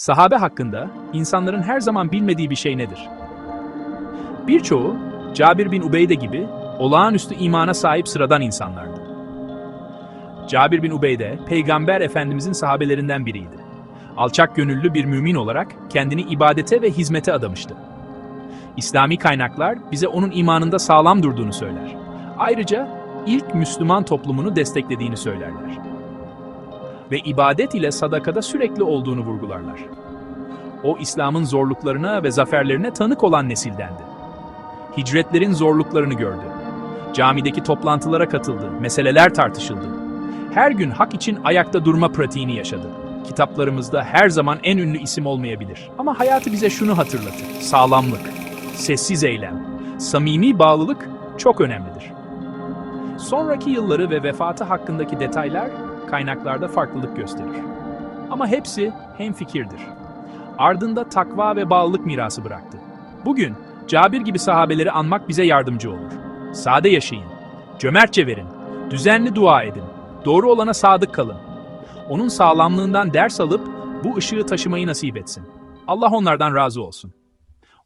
Sahabe hakkında insanların her zaman bilmediği bir şey nedir? Birçoğu Cabir bin Ubeyde gibi olağanüstü imana sahip sıradan insanlardı. Cabir bin Ubeyde, Peygamber Efendimizin sahabelerinden biriydi. Alçak gönüllü bir mümin olarak kendini ibadete ve hizmete adamıştı. İslami kaynaklar bize onun imanında sağlam durduğunu söyler. Ayrıca ilk Müslüman toplumunu desteklediğini söylerler. Ve ibadet ile sadakada sürekli olduğunu vurgularlar. O İslam'ın zorluklarına ve zaferlerine tanık olan nesildendi. Hicretlerin zorluklarını gördü. Camideki toplantılara katıldı, meseleler tartışıldı. Her gün hak için ayakta durma pratiğini yaşadı. Kitaplarımızda her zaman en ünlü isim olmayabilir. Ama hayatı bize şunu hatırlatır. Sağlamlık, sessiz eylem, samimi bağlılık çok önemlidir. Sonraki yılları ve vefatı hakkındaki detaylar kaynaklarda farklılık gösterir. Ama hepsi hemfikirdir. Ardında takva ve bağlılık mirası bıraktı. Bugün Cabir gibi sahabeleri anmak bize yardımcı olur. Sade yaşayın, cömertçe verin, düzenli dua edin, doğru olana sadık kalın. Onun sağlamlığından ders alıp bu ışığı taşımayı nasip etsin. Allah onlardan razı olsun.